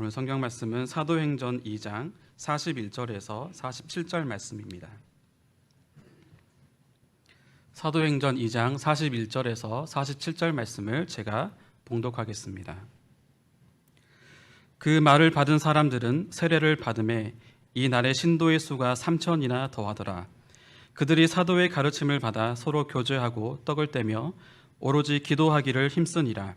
오늘 성경 말씀은 사도행전 2장 41절에서 47절 말씀입니다. 사도행전 2장 41절에서 47절 말씀을 제가 봉독하겠습니다. 그 말을 받은 사람들은 세례를 받음에 이 날의 신도의 수가 3천이나 더하더라. 그들이 사도의 가르침을 받아 서로 교제하고 떡을 떼며 오로지 기도하기를 힘쓰니라.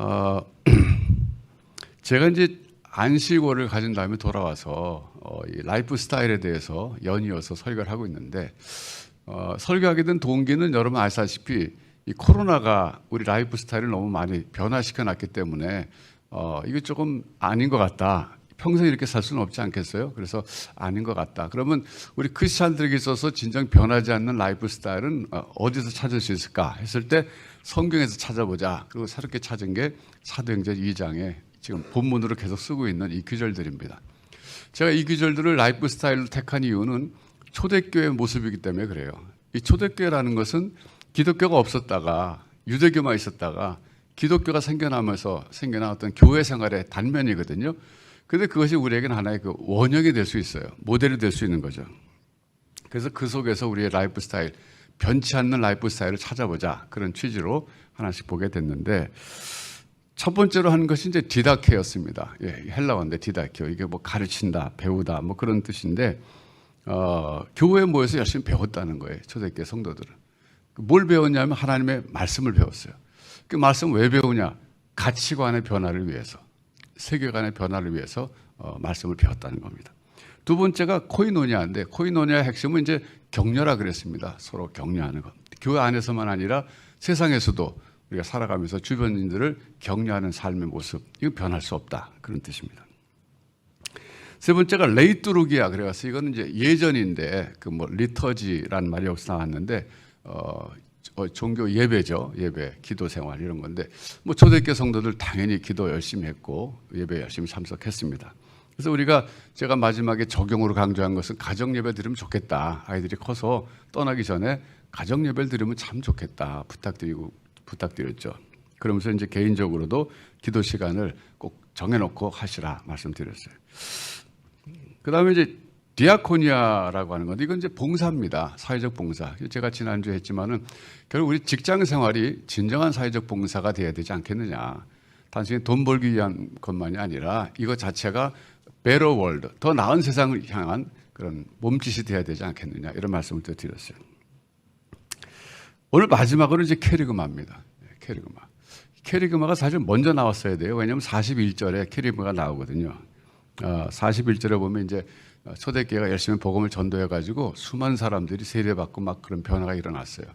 어, 제가 이제 안식월을 가진 다음에 돌아와서 어, 이 라이프 스타일에 대해서 연이어서 설교를 하고 있는데 어, 설교하게 된 동기는 여러분 아시다시피 이 코로나가 우리 라이프 스타일을 너무 많이 변화시켜 놨기 때문에 어, 이거 조금 아닌 것 같다. 평생 이렇게 살 수는 없지 않겠어요? 그래서 아닌 것 같다. 그러면 우리 크리스찬들에게 있어서 진정 변하지 않는 라이프 스타일은 어, 어디서 찾을 수 있을까 했을 때 성경에서 찾아보자. 그리고 새롭게 찾은 게 사도행전 2장에 지금 본문으로 계속 쓰고 있는 이 규절들입니다. 제가 이 규절들을 라이프 스타일로 택한 이유는 초대교회 모습이기 때문에 그래요. 이 초대교회라는 것은 기독교가 없었다가 유대교만 있었다가 기독교가 생겨나면서 어떤 교회 생활의 단면이거든요. 근데 그것이 우리에게는 하나의 그 원형이 될 수 있어요. 모델이 될 수 있는 거죠. 그래서 그 속에서 우리의 라이프 스타일, 변치 않는 라이프 스타일을 찾아보자. 그런 취지로 하나씩 보게 됐는데 첫 번째로 하는 것이 이제 디다케였습니다. 예, 헬라어인데 디다케. 이게 뭐 가르친다, 배우다, 뭐 그런 뜻인데 어, 교회에 모여서 열심히 배웠다는 거예요. 초대교회 성도들은. 뭘 배웠냐면 하나님의 말씀을 배웠어요. 그 말씀 왜 배우냐? 가치관의 변화를 위해서, 세계관의 변화를 위해서 어, 말씀을 배웠다는 겁니다. 두 번째가 코이노니아인데 코이노니아의 핵심은 이제 격려라 그랬습니다. 서로 격려하는 것. 교회 안에서만 아니라 세상에서도 우리가 살아가면서 주변인들을 격려하는 삶의 모습. 이거 변할 수 없다. 그런 뜻입니다. 세 번째가 레이뚜루기야 그래서 이거는 이제 예전인데 그 뭐 리터지라는 말이 여기서 나왔는데 어, 어, 종교 예배죠 예배 기도 생활 이런 건데 뭐 초대교 성도들 당연히 기도 열심히 했고 예배 열심히 참석했습니다. 그래서 우리가 제가 마지막에 적용으로 강조한 것은 가정 예배 드리면 좋겠다 아이들이 커서 떠나기 전에 가정 예배를 드리면 참 좋겠다 부탁드리고 부탁드렸죠. 그러면서 이제 개인적으로도 기도 시간을 꼭 정해놓고 하시라 말씀드렸어요. 그 다음에 이제 디아코니아라고 하는 건데 이건 이제 봉사입니다. 사회적 봉사. 제가 지난주에 했지만은 결국 우리 직장 생활이 진정한 사회적 봉사가 돼야 되지 않겠느냐. 단순히 돈 벌기 위한 것만이 아니라 이거 자체가 better world, 더 나은 세상을 향한 그런 몸짓이 돼야 되지 않겠느냐. 이런 말씀을 또 드렸어요. 오늘 마지막으로 이제 캐리그마입니다. 네, 캐리그마. 캐리그마가 사실 먼저 나왔어야 돼요. 왜냐하면 41절에 캐리그마가 나오거든요. 어, 41절에 보면 이제 초대교회가 열심히 복음을 전도해 가지고 수많은 사람들이 세례받고 막 그런 변화가 일어났어요.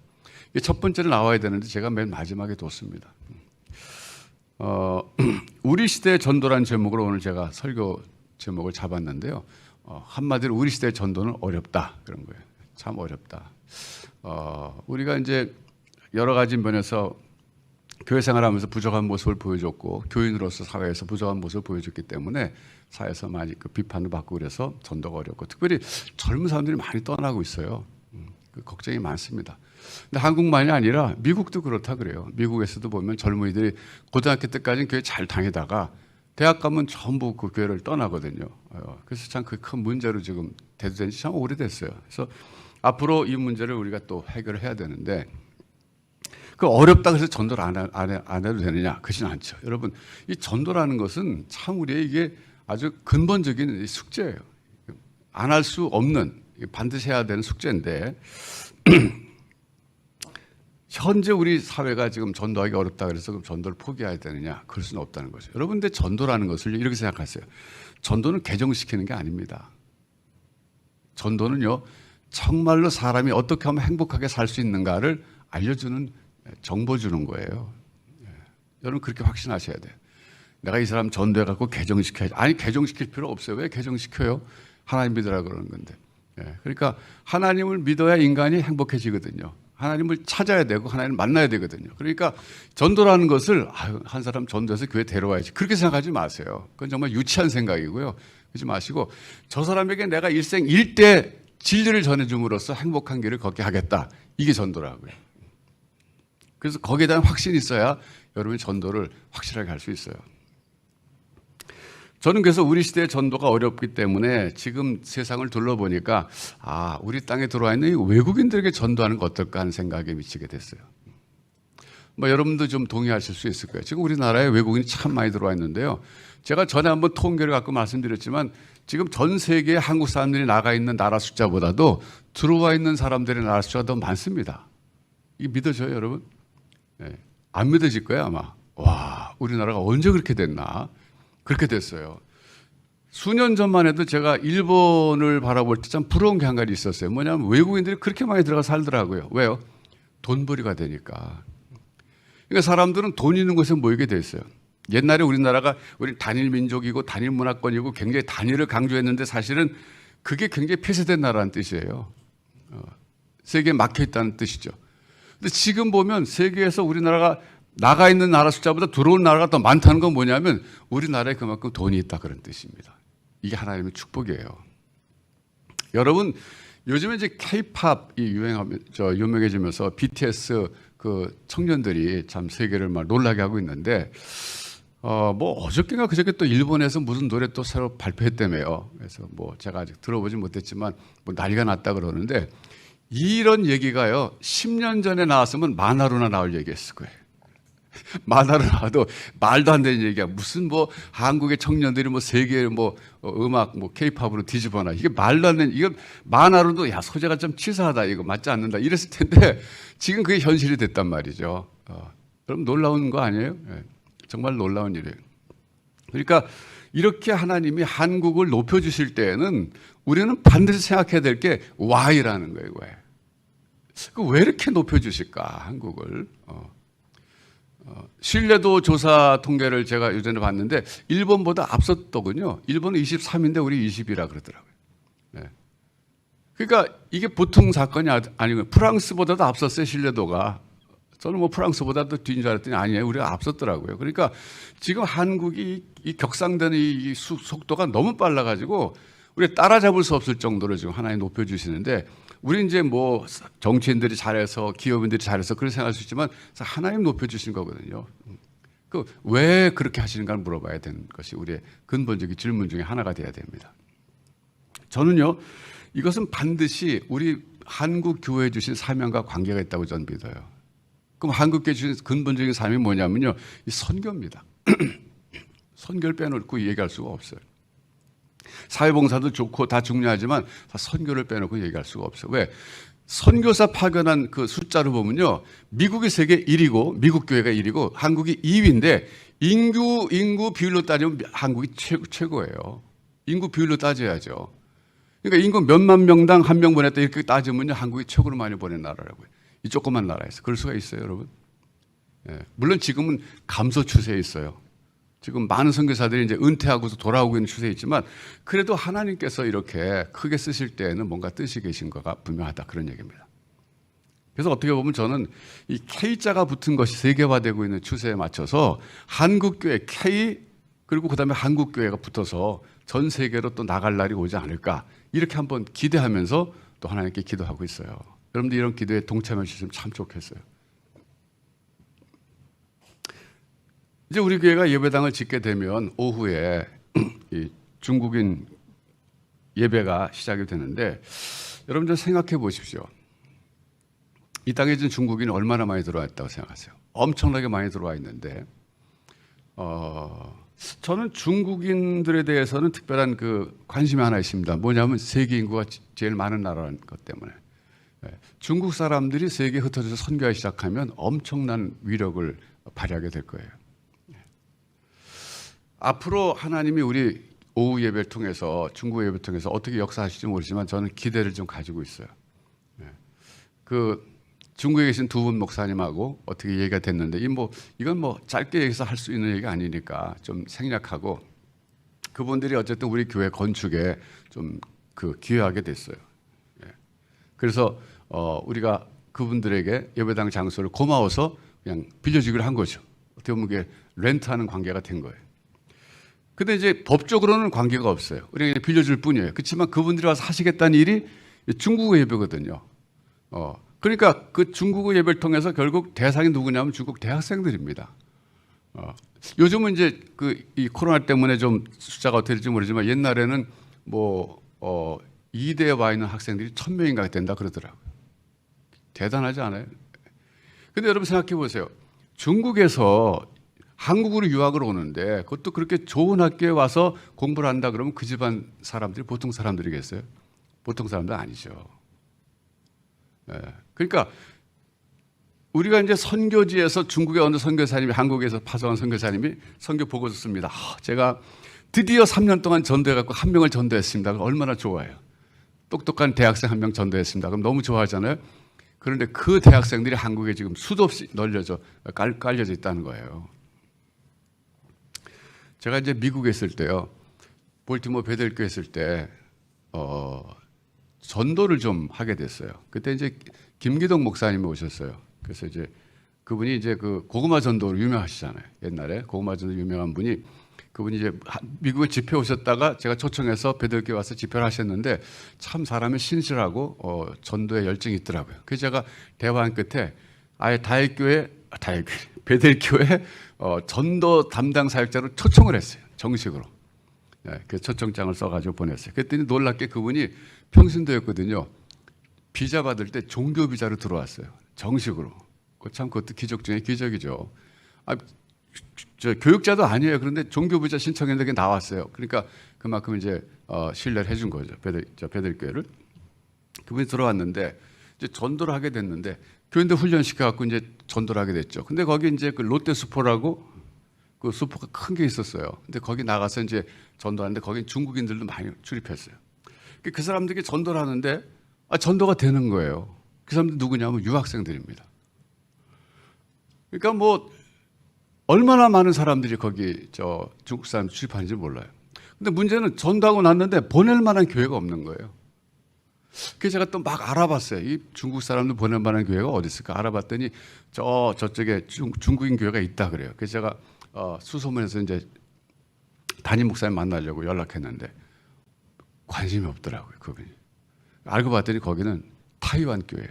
첫 번째로 나와야 되는데 제가 맨 마지막에 뒀습니다. 어, 우리 시대의 전도란 제목으로 오늘 제가 설교 제목을 잡았는데요. 어, 한마디로 우리 시대의 전도는 어렵다 그런 거예요. 참 어렵다. 어, 우리가 이제 여러 가지 면에서 교회 생활하면서 부족한 모습을 보여줬고 교인으로서 사회에서 부족한 모습을 보여줬기 때문에 사회에서 많이 그 비판을 받고 그래서 전도가 어렵고 특별히 젊은 사람들이 많이 떠나고 있어요. 음, 그 걱정이 많습니다. 근데 한국만이 아니라 미국도 그렇다 그래요. 미국에서도 보면 젊은이들이 고등학교 때까지는 교회 잘 다니다가 대학 가면 전부 그 교회를 떠나거든요. 어, 그래서 참 그 큰 문제로 지금 대두된 지 참 오래됐어요. 그래서 앞으로 이 문제를 우리가 또 해결을 해야 되는데 그 어렵다 그래서 전도를 안, 해, 안, 해, 안 해도 되느냐? 그렇지는 않죠. 여러분, 이 전도라는 것은 참 우리의 이게 아주 근본적인 숙제예요. 안 할 수 없는 반드시 해야 되는 숙제인데 현재 우리 사회가 지금 전도하기 어렵다 그래서 그럼 전도를 포기해야 되느냐? 그럴 수는 없다는 거죠. 여러분, 근데 전도라는 것을 이렇게 생각하세요. 전도는 개정시키는 게 아닙니다. 전도는요, 정말로 사람이 어떻게 하면 행복하게 살 수 있는가를 알려주는 정보 주는 거예요. 예. 여러분 그렇게 확신하셔야 돼요. 내가 이 사람 전도해 갖고 개정시켜야지. 아니 개정시킬 필요 없어요. 왜 개정시켜요? 하나님 믿으라 그러는 건데. 예, 그러니까 하나님을 믿어야 인간이 행복해지거든요. 하나님을 찾아야 되고 하나님을 만나야 되거든요. 그러니까 전도라는 것을 한 사람 전도해서 교회 데려와야지 그렇게 생각하지 마세요. 그건 정말 유치한 생각이고요. 그러지 마시고 저 사람에게 내가 일생 일대 진리를 전해줌으로써 행복한 길을 걷게 하겠다. 이게 전도라고요. 그래서 거기에 대한 확신이 있어야 여러분이 전도를 확실하게 할 수 있어요. 저는 그래서 우리 시대의 전도가 어렵기 때문에 지금 세상을 둘러보니까 아, 우리 땅에 들어와 있는 이 외국인들에게 전도하는 거 어떨까 하는 생각에 미치게 됐어요. 뭐 여러분도 좀 동의하실 수 있을 거예요. 지금 우리나라에 외국인이 참 많이 들어와 있는데요. 제가 전에 한번 통계를 갖고 말씀드렸지만 지금 전 세계에 한국 사람들이 나가 있는 나라 숫자보다도 들어와 있는 사람들의 나라 숫자가 더 많습니다. 이게 믿어져요, 여러분? 예. 안 믿어질 거예요, 아마. 와, 우리나라가 언제 그렇게 됐나? 그렇게 됐어요. 수년 전만 해도 제가 일본을 바라볼 때 참 부러운 게 한 가지 있었어요. 뭐냐면 외국인들이 그렇게 많이 들어가 살더라고요. 왜요? 돈벌이가 되니까. 그러니까 사람들은 돈 있는 곳에 모이게 돼 있어요. 옛날에 우리나라가 우리 단일 민족이고 단일 문화권이고 굉장히 단일을 강조했는데 사실은 그게 굉장히 폐쇄된 나라는 뜻이에요. 어, 세계에 막혀 있다는 뜻이죠. 근데 지금 보면 세계에서 우리나라가 나가 있는 나라 숫자보다 들어온 나라가 더 많다는 건 뭐냐면 우리나라에 그만큼 돈이 있다 그런 뜻입니다. 이게 하나님의 축복이에요. 여러분 요즘에 이제 K-팝이 유행하면 저 유명해지면서 BTS 그 청년들이 참 세계를 막 놀라게 하고 있는데 어 뭐 어저께가 그저께 또 일본에서 무슨 노래 또 새로 발표했다며요. 그래서 뭐 제가 아직 들어보진 못했지만 뭐 난리가 났다 그러는데 이런 얘기가요 10년 전에 나왔으면 만화로나 나올 얘기였을 거예요. 만화로 나와도 말도 안 되는 얘기야. 무슨 뭐 한국의 청년들이 뭐 세계 뭐 어, 음악 뭐 케이팝으로 뒤집어놔. 이게 말도 안 되는 이건 만화로도 야 소재가 좀 치사하다. 이거 맞지 않는다. 이랬을 텐데 지금 그게 현실이 됐단 말이죠. 어, 그럼 놀라운 거 아니에요? 예, 정말 놀라운 일이에요. 그러니까 이렇게 하나님이 한국을 높여주실 때에는 우리는 반드시 생각해야 될 게 why라는 거예요. 왜? 그왜 이렇게 높여주실까 한국을? 어. 어, 신뢰도 조사 통계를 제가 예전에 봤는데 일본보다 앞섰더군요. 일본은 23인데 우리 20이라 그러더라고요. 네. 그러니까 이게 보통 사건이 아- 아니고 프랑스보다도 앞섰어요 신뢰도가. 저는 뭐 프랑스보다도 뒤인 줄 알았더니 아니에요. 우리가 앞섰더라고요. 그러니까 지금 한국이 이 격상되는 이 수- 속도가 너무 빨라가지고 우리 따라잡을 수 없을 정도로 지금 하나님 높여주시는데 우리 이제 뭐 정치인들이 잘해서 기업인들이 잘해서 그렇게 생각할 수 있지만 하나님 높여주신 거거든요. 그 왜 그렇게 하시는가를 물어봐야 되는 것이 우리의 근본적인 질문 중에 하나가 돼야 됩니다. 저는요 이것은 반드시 우리 한국 교회에 주신 사명과 관계가 있다고 저는 믿어요. 그럼 한국 교회 주신 근본적인 사명이 뭐냐면요 이 선교입니다. 선교를 빼놓고 얘기할 수가 없어요. 사회봉사도 좋고 다 중요하지만 다 선교를 빼놓고 얘기할 수가 없어요. 왜? 선교사 파견한 그 숫자로 보면요. 미국이 세계 1위고 미국 교회가 1위고 한국이 2위인데 인구 인구 비율로 따지면 한국이 최고 최고예요. 인구 비율로 따져야죠. 그러니까 인구 몇만 명당 한 명 보냈다 이렇게 따지면요. 한국이 최고로 많이 보낸 나라라고요. 이 조그만 나라에서 그럴 수가 있어요, 여러분. 예. 물론 지금은 감소 추세에 있어요. 지금 많은 선교사들이 이제 은퇴하고서 돌아오고 있는 추세에 있지만 그래도 하나님께서 이렇게 크게 쓰실 때에는 뭔가 뜻이 계신 거가 분명하다 그런 얘기입니다. 그래서 어떻게 보면 저는 이 K자가 붙은 것이 세계화되고 있는 추세에 맞춰서 한국교회 K 그리고 그다음에 한국교회가 붙어서 전 세계로 또 나갈 날이 오지 않을까 이렇게 한번 기대하면서 또 하나님께 기도하고 있어요. 여러분들 이런 기도에 동참해 주시면 참 좋겠어요. 이제 우리 교회가 예배당을 짓게 되면 오후에 이 중국인 예배가 시작이 되는데 여러분들 생각해 보십시오. 이 땅에 지금 중국인이 얼마나 많이 들어와 있다고 생각하세요? 엄청나게 많이 들어와 있는데 어, 저는 중국인들에 대해서는 특별한 그 관심이 하나 있습니다. 뭐냐면 세계 인구가 지- 제일 많은 나라는 것 때문에 예, 중국 사람들이 세계에 흩어져서 선교하기 시작하면 엄청난 위력을 발휘하게 될 거예요. 앞으로 하나님이 우리 오후 예배를 통해서 중국 예배를 통해서 어떻게 역사하실지 모르지만 저는 기대를 좀 가지고 있어요. 예. 그 중국에 계신 두 분 목사님하고 어떻게 얘기가 됐는데 이 뭐 이건 뭐 짧게 얘기해서 할 수 있는 얘기가 아니니까 좀 생략하고 그분들이 어쨌든 우리 교회 건축에 좀 그 기여하게 됐어요. 예. 그래서 어 우리가 그분들에게 예배당 장소를 고마워서 그냥 빌려주기로 한 거죠. 어떻게 보면 그게 렌트하는 관계가 된 거예요. 근데 이제 법적으로는 관계가 없어요. 우리가 빌려줄 뿐이에요. 그렇지만 그분들이 와서 하시겠다는 일이 중국어 예배거든요. 어, 그러니까 그 중국어 예배를 통해서 결국 대상이 누구냐면 중국 대학생들입니다. 어, 요즘은 이제 그 이 코로나 때문에 좀 숫자가 어떻게 될지 모르지만 옛날에는 뭐 어, 이대에 와 있는 학생들이 천 명인가 된다 그러더라고요. 대단하지 않아요? 근데 여러분 생각해 보세요. 중국에서 한국으로 유학을 오는데 그것도 그렇게 좋은 학교에 와서 공부를 한다 그러면 그 집안 사람들이 보통 사람들이겠어요? 보통 사람들 아니죠. 예. 그러니까 우리가 이제 선교지에서 중국의 어느 선교사님이 한국에서 파송한 선교사님이 선교 보고서 씁니다. 아, 제가 드디어 3년 동안 전도해 갖고 한 명을 전도했습니다. 얼마나 좋아요. 똑똑한 대학생 한 명 전도했습니다. 그럼 너무 좋아하잖아요. 그런데 그 대학생들이 한국에 지금 수도 없이 널려져 깔, 깔려져 있다는 거예요. 제가 이제 미국에 있을 때요, 볼티모 베델교에 있을 때 어, 전도를 좀 하게 됐어요. 그때 이제 김기동 목사님이 오셨어요. 그래서 이제 그분이 이제 그 고구마 전도로 유명하시잖아요. 옛날에 고구마 전도 유명한 분이 그분이 이제 하- 미국에 집회 오셨다가 제가 초청해서 베들교에 와서 집회를 하셨는데 참 사람이 신실하고 어, 전도에 열정이 있더라고요. 그래서 제가 대화한 끝에 아예 다일교회 아, 다일교 베들교회 어, 전도 담당 사역자로 초청을 했어요. 정식으로. 네, 그 초청장을 써가지고 보냈어요. 그랬더니 놀랍게 그분이 평신도였거든요. 비자 받을 때 종교 비자로 들어왔어요. 정식으로. 그참 그것도 기적 중에 기적이죠. 아, 저 교육자도 아니에요. 그런데 종교 비자 신청했는데 나왔어요. 그러니까 그만큼 이제 어, 신뢰를 해준 거죠. 베들, 저 베들교회를. 그분이 들어왔는데 이제 전도를 하게 됐는데 교인들 훈련시켜 갖고 이제 전도를 하게 됐죠. 근데 거기 이제 그 롯데 수포라고 그 수포가 큰 게 있었어요. 근데 거기 나가서 이제 전도하는데 거기 중국인들도 많이 출입했어요. 그- 그 사람들이 전도를 하는데 아, 전도가 되는 거예요. 그 사람들 누구냐면 유학생들입니다. 그러니까 뭐 얼마나 많은 사람들이 거기 저 중국 사람 출입하는지 몰라요. 근데 문제는 전도하고 났는데 보낼 만한 교회가 없는 거예요. 그래서 제가 또 막 알아봤어요. 이 중국 사람들 보낼 만한 교회가 어디 있을까 알아봤더니 저 저쪽에 중, 중국인 교회가 있다 그래요. 그래서 제가 어, 수소문에서 이제 담임 목사님 만나려고 연락했는데 관심이 없더라고요. 그분이. 알고 봤더니 거기는 타이완 교회.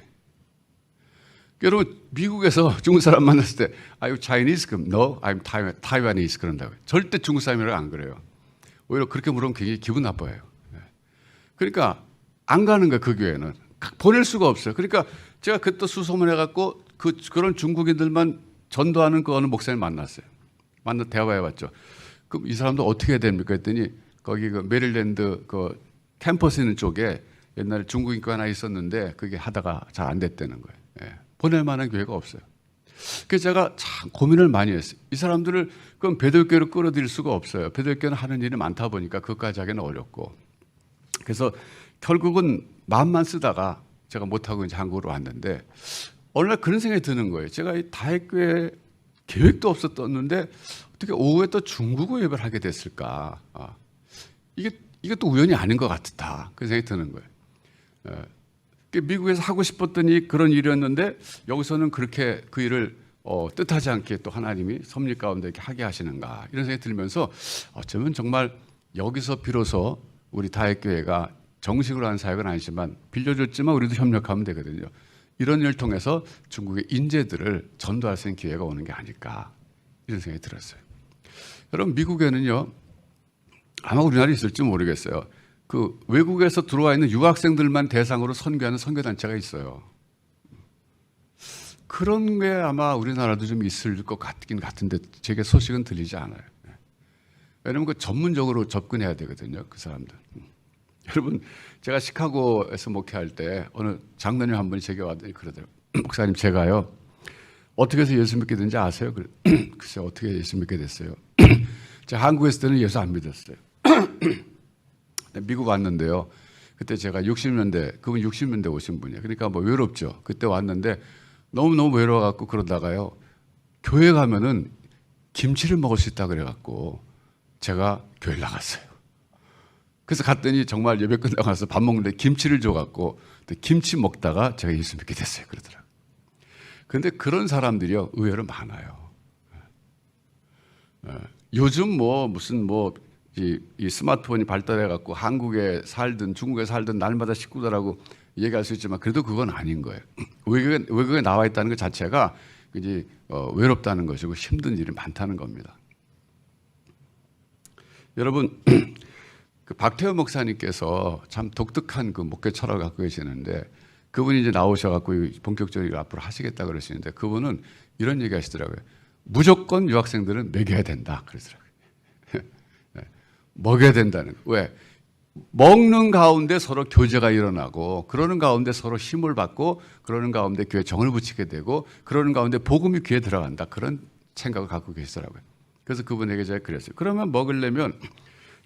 여러분 미국에서 중국 사람 만났을 때 you Chinese? 그럼 No, I'm Taiwan, Taiwanese 그런다고요. 절대 중국 사람이라고 안 그래요. 오히려 그렇게 물으면 굉장히 기분 나빠요. 네. 그러니까 안 가는 거야 그 교회는 보낼 수가 없어요. 그러니까 제가 그때 수소문해 갖고 그 그런 중국인들만 전도하는 그 어느 목사님 만났어요. 만나 대화해봤죠. 그럼 이 사람도 어떻게 됩니까? 했더니 거기 그 메릴랜드 그 캠퍼스 있는 쪽에 옛날에 중국인 교 하나 있었는데 그게 하다가 잘 안 됐다는 거예요. 예. 보낼 만한 교회가 없어요. 그래서 제가 참 고민을 많이 했어요. 이 사람들을 그럼 베들교로 끌어들일 수가 없어요. 베들교는 하는 일이 많다 보니까 그것까지 하기는 어렵고. 그래서 결국은 마음만 쓰다가 제가 못하고 이제 한국으로 왔는데 어느 날 그런 생각이 드는 거예요. 제가 이 다학교에 계획도 없었었는데 어떻게 오후에 또 중국어 예배를 하게 됐을까? 아, 이게 또 우연이 아닌 것 같다. 그 생각이 드는 거예요. 예. 그 미국에서 하고 싶었던 이 그런 일이었는데 여기서는 그렇게 그 일을 어, 뜻하지 않게 또 하나님이 섭리 가운데 이렇게 하게 하시는가 이런 생각이 들면서 어쩌면 정말 여기서 비로소 우리 다학교회가 정식으로 한 사역은 아니지만 빌려줬지만 우리도 협력하면 되거든요. 이런 일을 통해서 중국의 인재들을 전도할 수 있는 기회가 오는 게 아닐까 이런 생각이 들었어요. 여러분 미국에는요 아마 우리나라에 있을지 모르겠어요. 그 외국에서 들어와 있는 유학생들만 대상으로 선교하는 선교단체가 있어요. 그런 게 아마 우리나라도 좀 있을 것 같긴 같은데 제게 소식은 들리지 않아요. 왜냐면 그 전문적으로 접근해야 되거든요. 그 사람들. 음. 여러분 제가 시카고에서 목회할 때 어느 장로님 한 분이 제게 와더니 그러더라고요. 목사님 제가요 어떻게 해서 예수 믿게 된지 아세요? 그래. 글쎄 어떻게 예수 믿게 됐어요? 제가 한국에 있을 때는 예수 안 믿었어요. 미국 왔는데요. 그때 제가 60년대, 그분 60년대 오신 분이에요. 그러니까 뭐 외롭죠. 그때 왔는데 너무 너무 외로워갖고 그러다가요 교회 가면은 김치를 먹을 수 있다 그래갖고 제가 교회 를 나갔어요. 그래서 갔더니 정말 예배 끝나고 나서 밥 먹는데 김치를 줘갖고 김치 먹다가 제가 예수 믿게 됐어요. 그러더라고요. 근데 그런 사람들이요 의외로 많아요. 예. 요즘 뭐 무슨 뭐 이, 이 스마트폰이 발달해 갖고 한국에 살든 중국에 살든 날마다 식구들하고 얘기할 수 있지만 그래도 그건 아닌 거예요. 외국에 외국에 나와 있다는 것 자체가 이제 어, 외롭다는 것이고 힘든 일이 많다는 겁니다. 여러분 그 박태원 목사님께서 참 독특한 그 목회 철학을 갖고 계시는데 그분이 이제 나오셔갖고 본격적으로 앞으로 하시겠다 그러시는데 그분은 이런 얘기 하시더라고요. 무조건 유학생들은 먹여야 된다. 그러더라고요. 네. 먹여야 된다는. 거. 왜? 먹는 가운데 서로 교제가 일어나고 그러는 가운데 서로 힘을 받고 그러는 가운데 교회 정을 붙이게 되고 그러는 가운데 복음이 귀에 들어간다. 그런 생각을 갖고 계시더라고요. 그래서 그분에게 제가 그랬어요. 그러면 먹으려면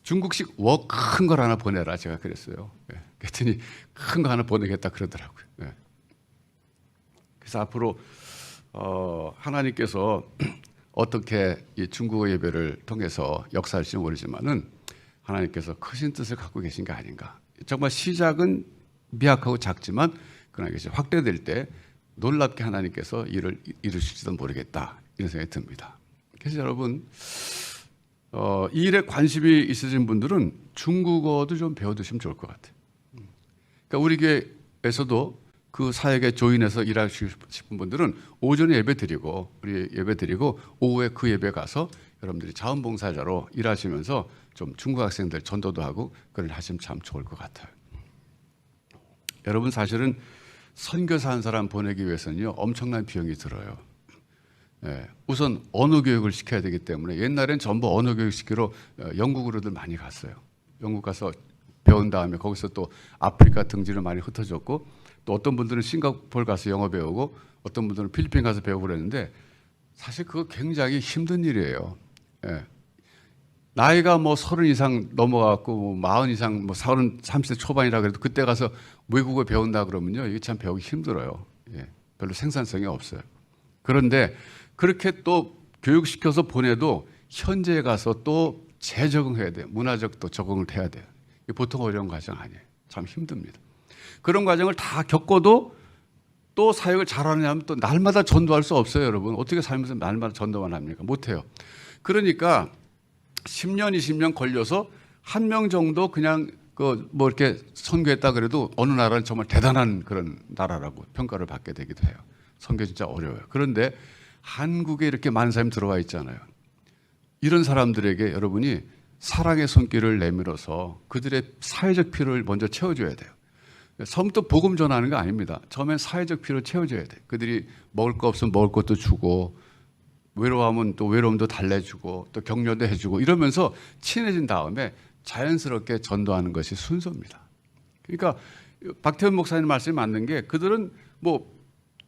중국식 웍 큰 걸 하나 보내라 제가 그랬어요. 예. 그랬더니 큰 거 하나 보내겠다 그러더라고요. 예. 그래서 앞으로 어, 하나님께서 어떻게 이 중국어 예배를 통해서 역사할지 모르지만은 하나님께서 크신 뜻을 갖고 계신 게 아닌가. 정말 시작은 미약하고 작지만 그러나 이것이 확대될 때 놀랍게 하나님께서 일을 이루실지도 모르겠다 이런 생각이 듭니다. 그래서 여러분 어, 이 일에 관심이 있으신 분들은 중국어도 좀 배워두시면 좋을 것 같아요. 그러니까 우리 교회에서도 그 사역에 조인해서 일하시고 싶은 분들은 오전에 예배 드리고 우리 예배 드리고 오후에 그 예배 가서 여러분들이 자원봉사자로 일하시면서 좀 중국 학생들 전도도 하고 그걸 하시면 참 좋을 것 같아요. 여러분 사실은 선교사 한 사람 보내기 위해서는요 엄청난 비용이 들어요. 예, 우선 언어 교육을 시켜야 되기 때문에 옛날엔 전부 언어 교육 시키러 어, 영국으로들 많이 갔어요. 영국 가서 배운 다음에 거기서 또 아프리카 등지를 많이 흩어졌고 또 어떤 분들은 싱가포르 가서 영어 배우고 어떤 분들은 필리핀 가서 배우고 그랬는데 사실 그거 굉장히 힘든 일이에요. 예. 나이가 뭐 서른 이상 넘어갔고 뭐 마흔 이상 뭐 서른 삼십 대 초반이라 그래도 그때 가서 외국어 배운다 그러면요 이게 참 배우기 힘들어요. 예. 별로 생산성이 없어요. 그런데 그렇게 또 교육시켜서 보내도 현지에 가서 또 재적응해야 돼요. 문화적 또 적응을 해야 돼요. 보통 어려운 과정 아니에요. 참 힘듭니다. 그런 과정을 다 겪어도 또 사역을 잘하느냐면 또 날마다 전도할 수 없어요, 여러분. 어떻게 살면서 날마다 전도만 합니까? 못해요. 그러니까 10년, 20년 걸려서 한 명 정도 그냥 그 뭐 이렇게 선교했다 그래도 어느 나라는 정말 대단한 그런 나라라고 평가를 받게 되기도 해요. 선교 진짜 어려워요. 그런데 한국에 이렇게 많은 사람이 들어와 있잖아요. 이런 사람들에게 여러분이 사랑의 손길을 내밀어서 그들의 사회적 필요를 먼저 채워줘야 돼요. 처음부터 복음 전하는 거 아닙니다. 처음엔 사회적 필요를 채워줘야 돼. 그들이 먹을 거 없으면 먹을 것도 주고 외로워하면 또 외로움도 달래주고 또 격려도 해주고 이러면서 친해진 다음에 자연스럽게 전도하는 것이 순서입니다. 그러니까 박태원 목사님 말씀이 맞는 게 그들은 뭐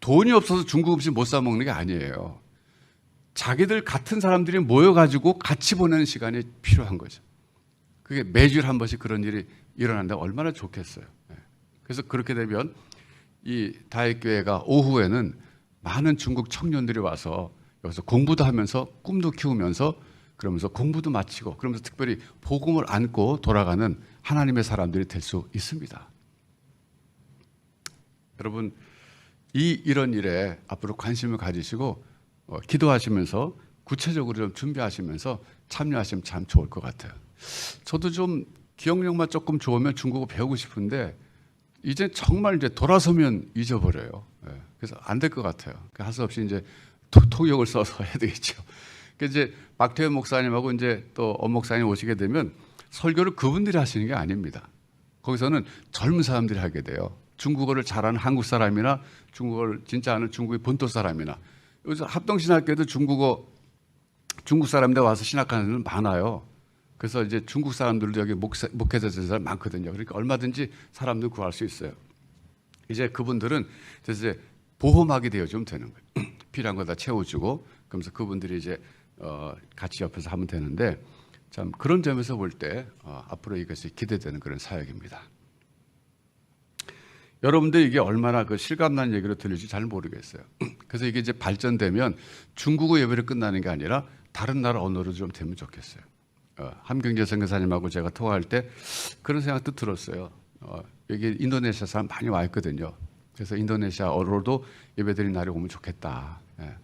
돈이 없어서 중국 음식 못 사 먹는 게 아니에요. 자기들 같은 사람들이 모여가지고 같이 보내는 시간이 필요한 거죠. 그게 매주일 한 번씩 그런 일이 일어난다 얼마나 좋겠어요. 예. 그래서 그렇게 되면 이 다윗교회가 오후에는 많은 중국 청년들이 와서 여기서 공부도 하면서 꿈도 키우면서 그러면서 공부도 마치고 그러면서 특별히 복음을 안고 돌아가는 하나님의 사람들이 될 수 있습니다. 여러분 이 이런 일에 앞으로 관심을 가지시고 어, 기도하시면서 구체적으로 좀 준비하시면서 참여하시면 참 좋을 것 같아요. 저도 좀 기억력만 조금 좋으면 중국어 배우고 싶은데 이제 정말 이제 돌아서면 잊어버려요. 예, 그래서 안 될 것 같아요. 할 수 없이 이제 토, 통역을 써서 해야 되겠죠. 그래서 이제 박태현 목사님하고 이제 또 엄 목사님 오시게 되면 설교를 그분들이 하시는 게 아닙니다. 거기서는 젊은 사람들이 하게 돼요. 중국어를 잘하는 한국 사람이나 중국어를 진짜 아는 중국의 본토 사람이나 여기서 합동신학교에도 중국어 중국 사람들 와서 신학하는 사람 많아요. 그래서 이제 중국 사람들도 여기 목회자 된 사람 많거든요. 그러니까 얼마든지 사람들 구할 수 있어요. 이제 그분들은 이제 보험하게 되어주면 되는 거예요. 필요한 거 다 채워주고 그러면서 그분들이 이제 어, 같이 옆에서 하면 되는데 참 그런 점에서 볼때 어, 앞으로 이것이 기대되는 그런 사역입니다. 여러분들 이게 얼마나 그 실감난 얘기로 들릴지 잘 모르겠어요. 그래서 이게 이제 발전되면 중국어 예배로 끝나는 게 아니라 다른 나라 언어로 좀 되면 좋겠어요. 어, 함경재 선교사님하고 제가 통화할 때 그런 생각도 들었어요. 어, 여기 인도네시아 사람 많이 와 있거든요. 그래서 인도네시아어로도 예배드린 날이 오면 좋겠다. 예.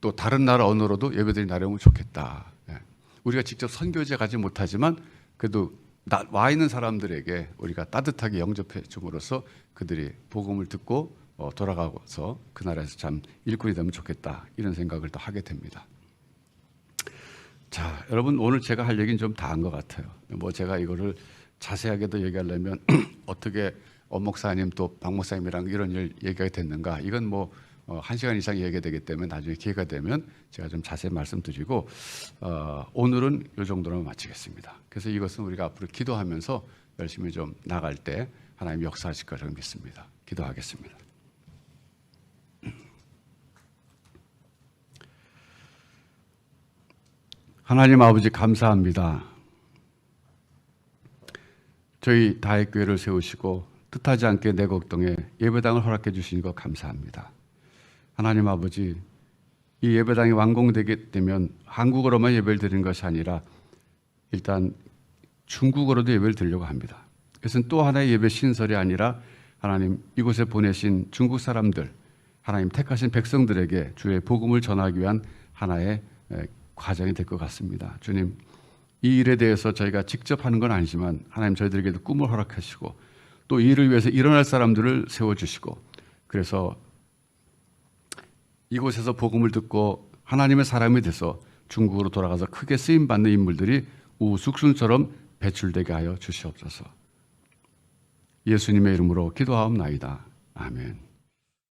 또 다른 나라 언어로도 예배드린 날이 오면 좋겠다. 예. 우리가 직접 선교제 가지 못하지만 그래도 나- 와 있는 사람들에게 우리가 따뜻하게 영접해 줌으로써 그들이 복음을 듣고 어, 돌아가서 그 나라에서 참 일꾼이 되면 좋겠다 이런 생각을 또 하게 됩니다. 자, 여러분 오늘 제가 할 얘기는 좀 다 한 것 같아요. 뭐 제가 이거를 자세하게 더 얘기하려면 어떻게 엄 목사님 또 박 목사님이랑 이런 일 얘기가 됐는가 이건 뭐 어, 한 시간 이상 얘기가 되기 때문에 나중에 기회가 되면 제가 좀 자세히 말씀드리고 어, 오늘은 이 정도로 마치겠습니다. 그래서 이것은 우리가 앞으로 기도하면서 열심히 좀 나갈 때 하나님 역사하실 거라고 믿습니다. 기도하겠습니다. 하나님 아버지 감사합니다. 저희 다액교회를 세우시고 뜻하지 않게 내 걱정에 예배당을 허락해 주신 것 감사합니다. 하나님 아버지 이 예배당이 완공되게 되면 한국어로만 예배를 드리는 것이 아니라 일단 중국어로도 예배를 드리려고 합니다. 그것은 또 하나의 예배 신설이 아니라 하나님 이곳에 보내신 중국 사람들 하나님 택하신 백성들에게 주의 복음을 전하기 위한 하나의 에, 과정이 될 것 같습니다. 주님 이 일에 대해서 저희가 직접 하는 건 아니지만 하나님 저희들에게도 꿈을 허락하시고 또 이 일을 위해서 일어날 사람들을 세워주시고 그래서 이곳에서 복음을 듣고 하나님의 사람이 돼서 중국으로 돌아가서 크게 쓰임 받는 인물들이 우숙순처럼 배출되게 하여 주시옵소서. 예수님의 이름으로 기도하옵나이다. 아멘.